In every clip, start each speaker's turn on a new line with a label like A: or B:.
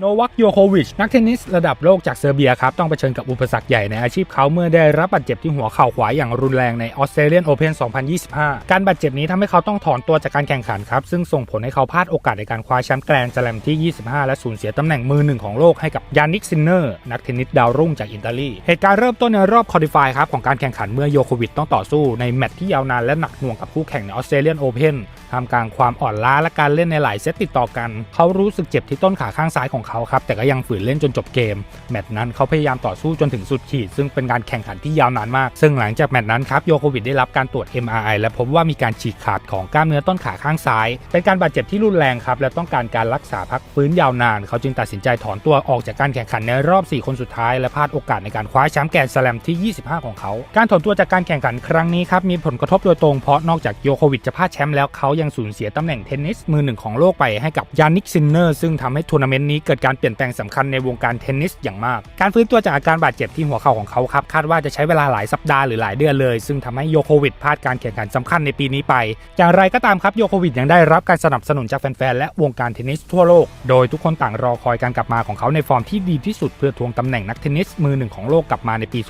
A: โนวัคโยโควิชนักเทนนิสระดับโลกจากเซอร์เบียครับ ต้องเผชิญกับอุปสรรคใหญ่ในอาชีพเขาเมื่อได้รับบาดเจ็บที่หัวเข่าขวาอย่างรุนแรงในออสเตรเลียนโอเพน2025 การบาดเจ็บนี้ทำให้เขาต้องถอนตัวจากการแข่งขันครับ ซึ่งส่งผลให้เขาพลาดโอกาสในการคว้าแชมป์แกรนด์สแลมที่ 25 และสูญเสียตำแหน่งมือหนึ่งของโลกให้กับยานิกซินเนอร์นักเทนนิสดาวรุ่งจากอิตาลีเหตุการณ์เริ่มต้นในรอบคอลิฟายครับของการแข่งขันเมื่อโยโควิชต้องต่อสู้ในแมตช์ที่ยาวนานและหนักหน่วงกับคู่แข่งในออสเตรเลียนโอเพน ท่ามกลางความอ่อนล้าและการเล่นในหลายเซตติดต่อกัน เขารู้สึกเจ็บที่ต้นขาข้างซ้ายของเขาครับ แต่ก็ยังฝืนเล่นจนจบเกม แมตช์นั้นเขาพยายามต่อสู้จนถึงสุดขีด ซึ่งเป็นการแข่งขันที่ยาวนานมาก ซึ่งหลังจากแมตช์นั้นครับโยโควิดได้รับการตรวจ MRI และพบว่ามีการฉีกขาดของกล้ามเนื้อต้นขาข้างซ้าย เป็นการบาดเจ็บที่รุนแรงครับและต้องการการรักษาพักฟื้นยาวนาน เขาจึงตัดสินใจถอนตัวออกจากการแข่งขันในรอบ 4 คนสุดท้ายและพลาดโอกาสในการคว้าแชมป์แกรนด์สแลมที่ 25 ของเขา การถอนตัวจากการแข่งขันครั้งนี้ครับมีผลกระทบโดยตรงเพราะนอกจากโยโควิดจะพลาดแชมป์แล้วเขายังสูญเสียตำแหน่งเทนนิสมือหนึ่งของโลกไปให้กับยานิกซินเนอร์ซึ่งทำให้ทัวร์นาเมนต์นี้เกิดการเปลี่ยนแปลงสำคัญในวงการเทนนิสอย่างมาก การฟื้นตัวจากอาการบาดเจ็บที่หัวเข่าของเขาครับคาดว่าจะใช้เวลาหลายสัปดาห์หรือหลายเดือนเลย ซึ่งทำให้โยโควิดพลาดการแข่งขันสำคัญในปีนี้ไป อย่างไรก็ตามครับโยโควิดยังได้รับการสนับสนุนจากแฟนๆและวงการเทนนิสทั่วโลก โดยทุกคนต่างรอคอยการกลับมาของเขาในฟอร์มที่ดีที่สุดเพื่อทวงตำแหน่งนักเทนนิสมือหนึ่งของโลกกลับมาในปี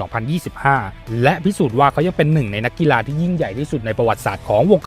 A: 2025 และพิสูจน์ว่าเขายังเป็นหนึ่งในนักกีฬาที่ยิ่งใหญ่ที่สุดในประวัติศาสตร์ของวง